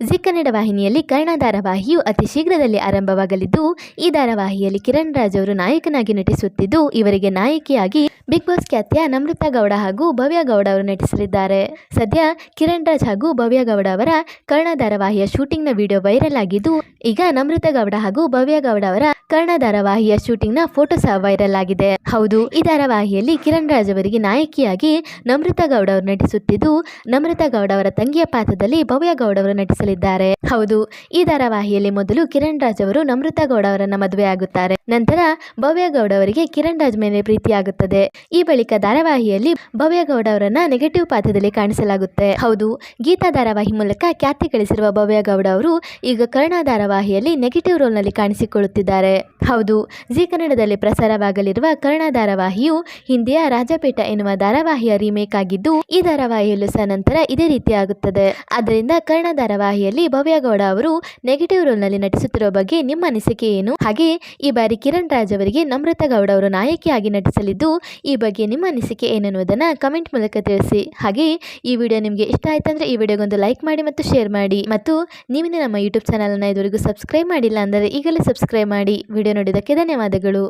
G Kannada ವಾಹಿನಿಯಲ್ಲಿ ಕರ್ಣ ಧಾರಾವಾಹಿಯು ಅತಿ ಶೀಘ್ರದಲ್ಲಿ ಆರಂಭವಾಗಲಿದ್ದು, ಈ ಧಾರಾವಾಹಿಯಲ್ಲಿ ಕಿರಣ್ ರಾಜ್ ಅವರು ನಾಯಕನಾಗಿ ನಟಿಸುತ್ತಿದ್ದು, ಇವರಿಗೆ ನಾಯಕಿಯಾಗಿ ಬಿಗ್ ಬಾಸ್ ಖ್ಯಾತಿಯ ನಮ್ರತಾ ಗೌಡ ಹಾಗೂ ಭವ್ಯ ಗೌಡ ಅವರು ನಟಿಸಲಿದ್ದಾರೆ. ಸದ್ಯ ಕಿರಣ್ ರಾಜ್ ಹಾಗೂ ಭವ್ಯ ಗೌಡ ಅವರ ಕರ್ಣ ಧಾರಾವಾಹಿಯ ಶೂಟಿಂಗ್ನ ವಿಡಿಯೋ ವೈರಲ್ ಆಗಿದ್ದು, ಈಗ ನಮೃತ ಗೌಡ ಹಾಗೂ ಭವ್ಯ ಗೌಡ ಅವರ ಕರ್ಣ ಧಾರಾವಾಹಿಯ ಶೂಟಿಂಗ್ನ ಫೋಟೋ ಸಹ ವೈರಲ್ ಆಗಿದೆ. ಹೌದು, ಈ ಧಾರಾವಾಹಿಯಲ್ಲಿ ಕಿರಣ್ ರಾಜ್ ಅವರಿಗೆ ನಾಯಕಿಯಾಗಿ ನಮ್ರತಾ ಗೌಡ ಅವರು ನಟಿಸುತ್ತಿದ್ದು, ನಮ್ರತಾ ಗೌಡ ಅವರ ತಂಗಿಯ ಪಾತ್ರದಲ್ಲಿ ಭವ್ಯ ಗೌಡ ಅವರು ನಟಿಸಲಿದ್ದಾರೆ. ಹೌದು, ಈ ಧಾರಾವಾಹಿಯಲ್ಲಿ ಮೊದಲು ಕಿರಣ್ ರಾಜ್ ಅವರು ನಮ್ರತಾ ಗೌಡ ಅವರನ್ನ ಮದುವೆಯಾಗುತ್ತಾರೆ. ನಂತರ ಭವ್ಯ ಗೌಡ ಅವರಿಗೆ ಕಿರಣ್ ರಾಜ್ ಮೇಲೆ ಪ್ರೀತಿಯಾಗುತ್ತದೆ. ಈ ಬಳಿಕ ಧಾರಾವಾಹಿಯಲ್ಲಿ ಭವ್ಯಗೌಡ ಅವರನ್ನ ನೆಗೆಟಿವ್ ಪಾತ್ರದಲ್ಲಿ ಕಾಣಿಸಲಾಗುತ್ತೆ. ಹೌದು, ಗೀತಾ ಧಾರಾವಾಹಿ ಮೂಲಕ ಖ್ಯಾತಿ ಗಳಿಸಿರುವ ಭವ್ಯಗೌಡ ಅವರು ಈಗ ಕರ್ಣ ಧಾರಾವಾಹಿಯಲ್ಲಿ ನೆಗೆಟಿವ್ ರೋಲ್ನಲ್ಲಿ ಕಾಣಿಸಿಕೊಳ್ಳುತ್ತಿದ್ದಾರೆ. ಹೌದು, ಜಿ ಕನ್ನಡದಲ್ಲಿ ಪ್ರಸಾರವಾಗಲಿರುವ ಕರ್ಣ ಧಾರಾವಾಹಿಯು ಹಿಂದಿಯ ರಾಜಪೇಟ ಎನ್ನುವ ಧಾರಾವಾಹಿಯ ರೀಮೇಕ್ ಆಗಿದ್ದು, ಈ ಧಾರಾವಾಹಿಯಲ್ಲೂ ಸಹ ನಂತರ ಇದೇ ರೀತಿ ಆಗುತ್ತದೆ. ಆದ್ದರಿಂದ ಕರ್ಣ ಧಾರಾವಾಹಿಯಲ್ಲಿ ಭವ್ಯಗೌಡ ಅವರು ನೆಗೆಟಿವ್ ರೋಲ್ನಲ್ಲಿ ನಟಿಸುತ್ತಿರುವ ಬಗ್ಗೆ ನಿಮ್ಮ ಅನಿಸಿಕೆ ಏನು? ಹಾಗೆ, ಈ ಬಾರಿ ಕಿರಣ್ ರಾಜ್ ಅವರಿಗೆ ನಮ್ರತಾ ಗೌಡ ಅವರು ನಾಯಕಿಯಾಗಿ ನಟಿಸಲಿದ್ದು ಈ ಬಗ್ಗೆ ನಿಮ್ಮ ಅನಿಸಿಕೆ ಏನೆನ್ನುವುದನ್ನು ಕಮೆಂಟ್ ಮೂಲಕ ತಿಳಿಸಿ. ಹಾಗೆ ಈ ವಿಡಿಯೋ ನಿಮಗೆ ಇಷ್ಟ ಆಯ್ತಂದ್ರೆ ಈ ವಿಡಿಯೋಗೊಂದು ಲೈಕ್ ಮಾಡಿ ಮತ್ತು ಶೇರ್ ಮಾಡಿ. ಮತ್ತು ನೀವಿನ ನಮ್ಮ ಯೂಟ್ಯೂಬ್ ಚಾನಲನ್ನು ಇದುವರೆಗೂ ಸಬ್ಸ್ಕ್ರೈಬ್ ಮಾಡಿಲ್ಲ ಅಂದರೆ ಈಗಲೇ ಸಬ್ಸ್ಕ್ರೈಬ್ ಮಾಡಿ. ವಿಡಿಯೋ ನೋಡಿದ್ದಕ್ಕೆ ಧನ್ಯವಾದಗಳು.